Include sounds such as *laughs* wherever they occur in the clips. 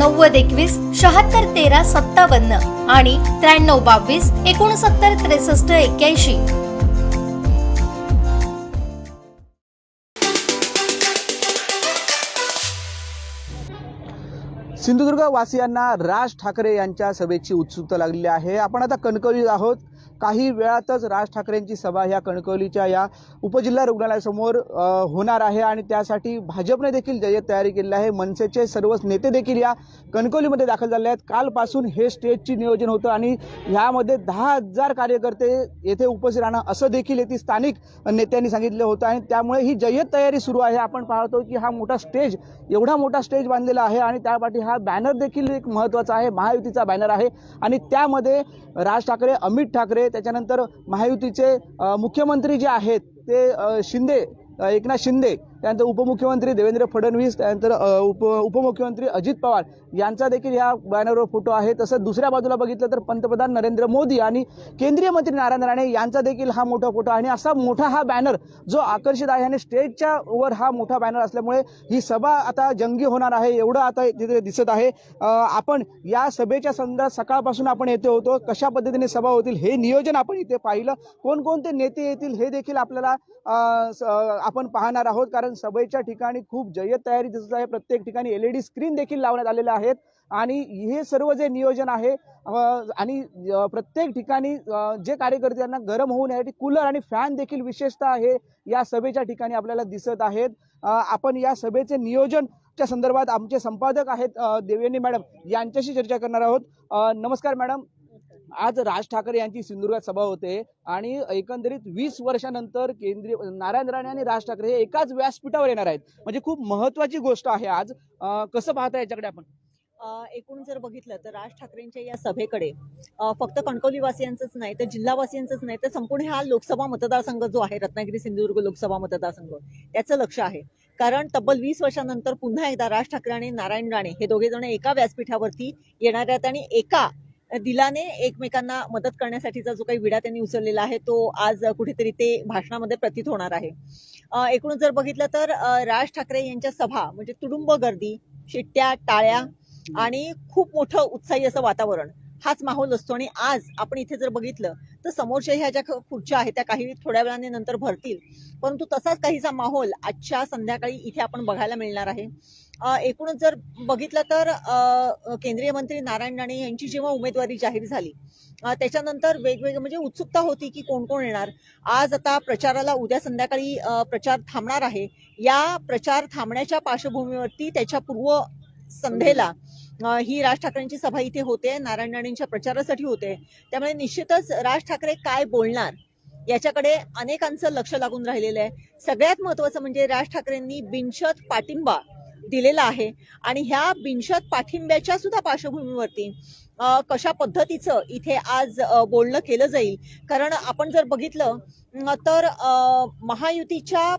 नव्वद एकवीस शहात्तर तेरा सत्तावन्न आणि त्र्याण्णव बावीस एकोणसत्तर त्रेसष्ट एक्क्याऐंशी. सिंधुदुर्ग वासियांना राज ठाकरे यांच्या सभेची उत्सुकता लागलेली आहे. आपण आता कणकवलीत आहोत. काही वेळातच राज ठाकरेंची सभा ह्या कणकवलीच्या या उपजिल्हा रुग्णालयासमोर होणार आहे आणि त्यासाठी भाजपने देखील जय्यत तयारी केलेली आहे. मनसेचे सर्वच नेते देखील या कणकवलीमध्ये दाखल झाले आहेत. कालपासून हे स्टेजची नियोजन होतं आणि ह्यामध्ये दहा हजार कार्यकर्ते येथे उपस्थित राहणं असं देखील येथील स्थानिक नेत्यांनी सांगितलं होतं आणि त्यामुळे ही जय्यत तयारी सुरू आहे. आपण पाहतो की हा मोठा स्टेज एवढा मोठा स्टेज बांधलेला आहे आणि त्यापाठी हा बॅनर देखील एक महत्त्वाचा आहे. महायुतीचा बॅनर आहे आणि त्यामध्ये राज ठाकरे अमित ठाकरे त्याच्यानंतर महायुतीचे मुख्यमंत्री जे आहेत ते शिंदे एकनाथ शिंदे त्यानंतर उपमुख्यमंत्री देवेंद्र फडणवीस त्यानंतर उप उपमुख्यमंत्री अजित पवार यांचा देखील या बॅनरवर फोटो आहे. तसंच दुसऱ्या बाजूला बघितलं तर पंतप्रधान नरेंद्र मोदी आणि केंद्रीय मंत्री नारायण राणे यांचा देखील हा मोठा फोटो आहे. आणि असा मोठा हा बॅनर जो आकर्षित आहे आणि स्टेजच्या वर हा मोठा बॅनर असल्यामुळे ही सभा आता जंगी होणार आहे एवढं आता तिथे दिसत आहे. आपण या सभेच्या संदर्भात सकाळपासून आपण येथे होतो. कशा पद्धतीने सभा होतील हे नियोजन आपण इथे पाहिलं. कोणकोणते नेते येतील हे देखील आपल्याला आपण पाहणार आहोत. कारण सभेच्या ठिकाणी खूप जय्यत तयारी दिसत आहे. प्रत्येक ठिकाणी एलईडी स्क्रीन देखील लावण्यात आलेल्या आहेत. आणि हे सर्व जे नियोजन आहे आणि प्रत्येक ठिकाणी जे कार्यकर्ते यांना गरम होऊ नये कूलर आणि फॅन देखील विशेषतः हे या सभेच्या ठिकाणी आपल्याला दिसत आहेत. आपण या सभेचे नियोजन च्या संदर्भात आमचे संपादक आहेत अ, मॅडम यांच्याशी चर्चा करणार आहोत. नमस्कार मॅडम. आज राज ठाकरे यांची सिंधुदुर्गात सभा होते आणि एकंदरीत वीस वर्षानंतर केंद्रीय नारायण राणे आणि राज ठाकरे हे एकाच व्यासपीठावर येणार आहेत. म्हणजे खूप महत्वाची गोष्ट आहे आज. कसं पाहता याच्याकडे आपण? एकूण जर बघितलं तर राज ठाकरेंच्या या सभेकडे फक्त कणकवलीवासियांचंच नाही तर जिल्हावासियांचंच नाही तर संपूर्ण हा लोकसभा मतदारसंघ जो आहे रत्नागिरी सिंधुदुर्ग लोकसभा मतदारसंघ त्याचं लक्ष आहे. कारण तब्बल वीस वर्षानंतर पुन्हा एकदा राज ठाकरे आणि नारायण राणे हे दोघे जण एका व्यासपीठावरती येणार आहेत आणि एका दिलाने एकमेकांना मदत करण्यासाठीचा जो काही विडा त्यांनी उचललेला आहे तो आज कुठेतरी ते भाषणामध्ये प्रतीत होणार आहे. एकूणच जर बघितलं तर राज ठाकरे यांच्या सभा म्हणजे तुडुंब गर्दी शिट्ट्या टाळ्या आणि खूप मोठं उत्साही असं वातावरण हाच माहोल असतो. आणि आज आपण इथे जर बघितलं तर समोरच्या ह्या ज्या खुर्च्या आहेत त्या काही थोड्या वेळाने नंतर भरतील. परंतु तसाच काहीसा माहोल आजच्या संध्याकाळी इथे आपण बघायला मिळणार आहे. एकूणच जर बघितलं तर केंद्रीय मंत्री नारायण राणे यांची जेव्हा उमेदवारी जाहीर झाली त्याच्यानंतर वेगवेगळे म्हणजे उत्सुकता होती की कोण कोण येणार. आज आता प्रचाराला उद्या संध्याकाळी प्रचार थांबणार आहे. या प्रचार थांबण्याच्या पार्श्वभूमीवरती त्याच्या पूर्व संध्येला ही राज ठाकरेंची सभा इथे होते नारायण राणेंच्या प्रचारासाठी होते. त्यामुळे निश्चितच राज ठाकरे काय बोलणार याच्याकडे अनेकांचं लक्ष लागून राहिलेलं आहे. सगळ्यात महत्वाचं म्हणजे राज ठाकरेंनी बिनशत पाठिंबा दिलेला आहे. आणि ह्या बिनशत पाठिंब्याच्या सुद्धा पार्श्वभूमीवरती कशा पद्धतीचं इथे आज बोलणं केलं जाईल. कारण आपण जर बघितलं तर महायुतीच्या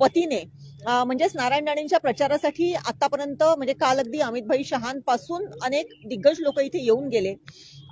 वतीने म्हणजेच नारायण राणेंच्या प्रचारासाठी आतापर्यंत म्हणजे काल अगदी अमित भाई शहांपासून अनेक दिग्गज लोक इथे येऊन गेले.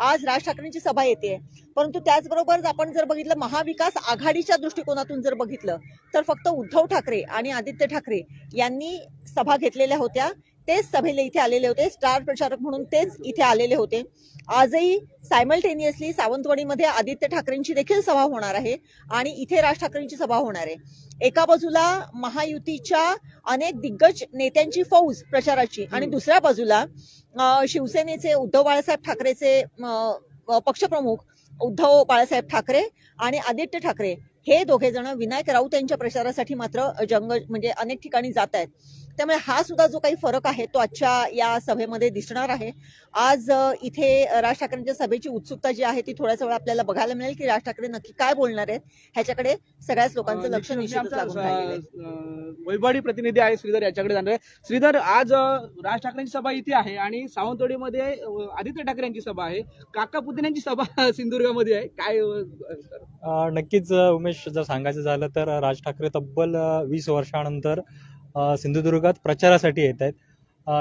आज राज ठाकरेंची सभा येते परंतु त्याचबरोबर आपण जर बघितलं महाविकास आघाडीच्या दृष्टिकोनातून जर बघितलं तर फक्त उद्धव ठाकरे आणि आदित्य ठाकरे यांनी सभा घेतलेल्या होत्या. तेच सभेला इथे आलेले होते. स्टार प्रचारक म्हणून तेच इथे आलेले होते. आजही सायमल्टेनियसली सावंतवाडीमध्ये आदित्य ठाकरेंची देखील सभा होणार आहे आणि इथे राज ठाकरेंची सभा होणार आहे. एका बाजूला महायुतीच्या अनेक दिग्गज नेत्यांची फौज प्रचाराची आणि दुसऱ्या बाजूला शिवसेनेचे उद्धव बाळासाहेब ठाकरेचे पक्षप्रमुख उद्धव बाळासाहेब ठाकरे आणि आदित्य ठाकरे हे दोघे जण विनायक राऊत यांच्या प्रचारासाठी मात्र जंग म्हणजे अनेक ठिकाणी जात आहेत. त्यामुळे हा सुद्धा जो काही फरक आहे तो आजच्या या सभेमध्ये दिसणार आहे. आज इथे राज ठाकरेंच्या सभेची उत्सुकता जी आहे ती थोड्याच वेळ आपल्याला बघायला मिळेल की राज ठाकरे नक्की काय बोलणार आहेत ह्याच्याकडे सगळ्याच लोकांचं लक्ष निश्चितच लागून प्रतिनिधी आहे श्रीधर याच्याकडे जाणार आहे. श्रीधर आज राज ठाकरेंची सभा इथे आहे आणि सावंतवाडीमध्ये आदित्य ठाकरे यांची सभा आहे. काका पुतण्यांची सभा *laughs* सिंधुदुर्गामध्ये आहे. काय नक्कीच उमेश जर सांगायचं झालं तर राज ठाकरे तब्बल वीस वर्षानंतर सिंधुदुर्गात प्रचारासाठी येत आहेत.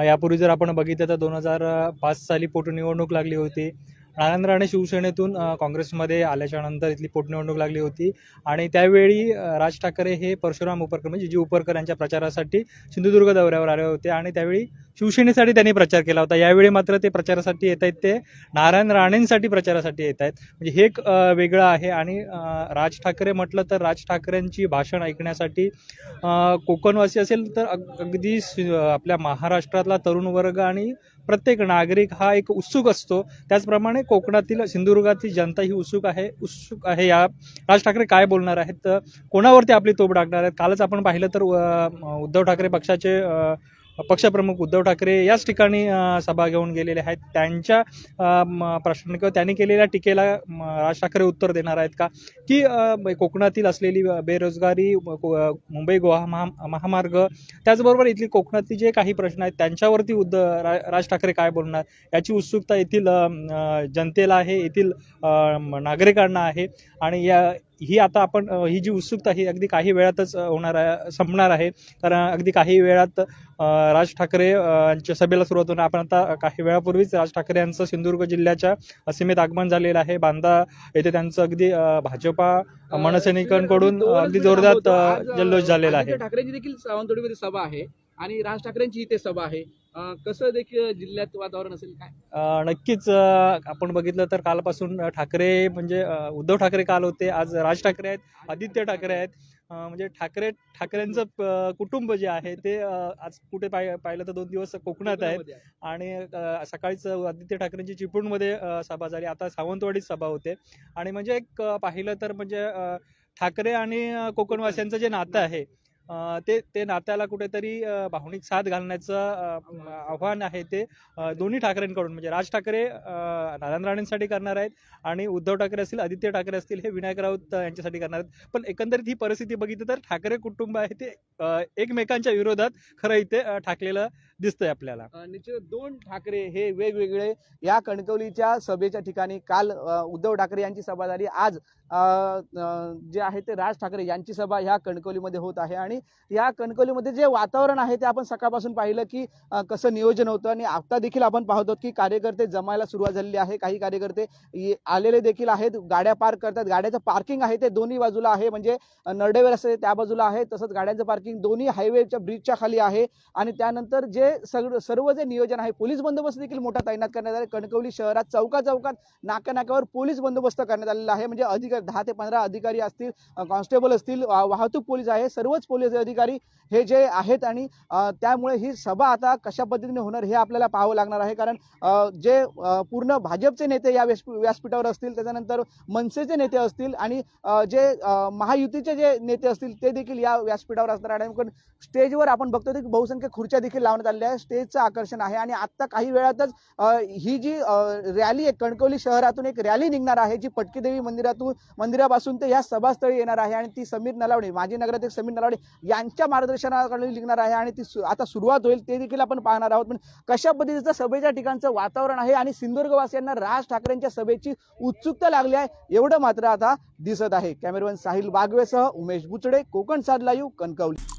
यापूर्वी जर आपण बघितलं तर दोन हजार पाच साली पोटनिवडणूक लागली होती. नारायण राणे शिवसेनेतून काँग्रेसमध्ये आल्याच्यानंतर इथली पोटनिवडणूक लागली होती. आणि त्यावेळी राज ठाकरे हे परशुराम उपरकर म्हणजे जी उपरकर यांच्या प्रचारासाठी सिंधुदुर्ग दौऱ्यावर आले होते. आणि त्यावेळी शिवसेनेसाठी त्यांनी प्रचार केला होता. यावेळी मात्र ते प्रचारासाठी येत आहेत. ते नारायण राणेंसाठी प्रचारासाठी येत आहेत. म्हणजे हे एक वेगळं आहे. आणि राज ठाकरे म्हटलं तर राज ठाकरेंची भाषण ऐकण्यासाठी कोकणवासी असेल तर अगदी आपल्या महाराष्ट्रातला तरुण वर्ग आणि प्रत्येक नागरिक हा एक उत्सुक असतो. त्याचप्रमाणे कोकणातील सिंधुदुर्गातील जनता ही उत्सुक आहे उत्सुक आहे. या राज ठाकरे काय बोलणार आहेत? तर कोणावरती आपली तोप टाकणार आहेत? कालच आपण पाहिलं तर उद्धव ठाकरे पक्षाचे पक्षप्रमुख उद्धव ठाकरे याच ठिकाणी सभा घेऊन गेलेले आहेत. त्यांच्या प्रश्न किंवा त्यांनी केलेल्या टीकेला राज ठाकरे उत्तर देणार आहेत का? की कोकणातील असलेली बेरोजगारी मुंबई गोवा महा महामार्ग त्याचबरोबर इथली कोकणातली जे काही प्रश्न आहेत त्यांच्यावरती उद्ध रा- राज ठाकरे काय बोलणार? याची उत्सुकता येथील जनतेला आहे येथील नागरिकांना आहे. आणि या ही आता आपण ही जी उत्सुकता ही अगदी काही वेळातच होणार आहे संपणार आहे. कारण अगदी काही वेळात राज ठाकरे यांच्या सभेला सुरुवात होणार. आपण आता काही वेळापूर्वीच राज ठाकरे यांचं सिंधुदुर्ग जिल्ह्याच्या सीमेत आगमन झालेलं आहे. बांदा येथे त्यांचं अगदी भाजपा मनसैनिकांकडून अगदी जोरदार जल्लोष झालेला आहे. ठाकरेंची देखील सावंतवाडीमध्ये सभा आहे आणि राज ठाकरेंची इथे सभा आहे. कसं देखील जिल्ह्यात वातावरण असेल काय? नक्कीच आपण बघितलं तर कालपासून ठाकरे म्हणजे उद्धव ठाकरे काल होते आज राज ठाकरे आहेत आदित्य ठाकरे आहेत. म्हणजे ठाकरे ठाकरेंचं कुटुंब जे आहे ते आज कुठे पाय पाहिलं तर दोन दिवस कोकणात आहेत. आणि सकाळीच आदित्य ठाकरेंची चिपळूणमध्ये सभा झाली. आता सावंतवाडीत सभा होते. आणि म्हणजे एक पाहिलं तर म्हणजे ठाकरे आणि कोकणवासियांचं जे नातं आहे ते ते नात्याला कुठेतरी भावनिक साथ घालण्याचं आव्हान आहे ते दोन्ही ठाकरेंकडून. म्हणजे राज ठाकरे नारायण राणेंसाठी करणार आहेत आणि उद्धव ठाकरे असतील आदित्य ठाकरे असतील हे विनायक राऊत यांच्यासाठी करणार आहेत. पण एकंदरीत ही परिस्थिती बघितली तर ठाकरे कुटुंब आहे ते एकमेकांच्या विरोधात खरं इथे ठाकलेलं दिसतंय आपल्याला. निश्चित दोन ठाकरे हे वेगवेगळे या कणकवलीच्या सभेच्या ठिकाणी काल उद्धव ठाकरे यांची सभा झाली आज जे आहे ते राज ठाकरे यांची सभा ह्या कणकवलीमध्ये होत आहे. आणि या कणकवलीमध्ये जे वातावरण आहे ते आपण सकाळपासून पाहिलं की कसं नियोजन होतं आणि आता देखील आपण पाहतो की कार्यकर्ते जमायला सुरुवात झालेली आहे. काही कार्यकर्ते आलेले देखील आहेत गाड्या पार्क करतात. गाड्याचं पार्किंग आहे ते दोन्ही बाजूला आहे. म्हणजे अ, नरडेवर असते त्या बाजूला आहे. तसंच गाड्यांचं पार्किंग दोन्ही हायवेच्या ब्रिजच्या खाली आहे. आणि त्यानंतर जे सगळं सर्व जे नियोजन आहे पोलीस बंदोबस्त देखील मोठा तैनात करण्यात आला. कणकवली शहरात चौका चौकात नाका नाक्यावर पोलीस बंदोबस्त करण्यात आलेला आहे. म्हणजे अधिकारी दहा ते पंधरा अधिकारी असतील कॉन्स्टेबल असतील वाहतूक पोलीस आहे सर्वच पोलीस अधिकारी हे जे आहेत आणि त्यामुळे ही सभा आता कशा पद्धतीने होणार हे आपल्याला पाहावं लागणार आहे. कारण जे पूर्ण भाजपचे नेते या व्यासपीठावर असतील त्याच्यानंतर मनसेचे नेते असतील आणि जे महायुतीचे जे नेते असतील ते देखील या व्यासपीठावर असणार आहे पण स्टेजवर आपण बघतो की बहुसंख्य खुर्च्या देखील लावण्यात आलेल्या आहे स्टेजचं आकर्षण आहे. आणि आता काही वेळातच ही जी रॅली आहे कणकवली शहरातून एक रॅली निघणार आहे जी पटकीदेवी मंदिरातून मंदिरापासून ते या सभास्थळी येणार आहे. आणि ती समीर नलावडे माजी नगराध्यक्ष समीर नलावडे यांच्या मार्गदर्शनाखाली निघणार आहे. आणि ती आता सुरुवात होईल ते देखील आपण पाहणार आहोत. पण कशा पद्धतीचं सभेच्या ठिकाणचं वातावरण आहे आणि सिंधुदुर्गवासियांना राज ठाकरेंच्या सभेची उत्सुकता लागली आहे एवढं मात्र आता दिसत आहे. कॅमेरामॅन साहिल बागवेसह उमेश बुचडे कोकण साधला लाईव्ह कणकवली.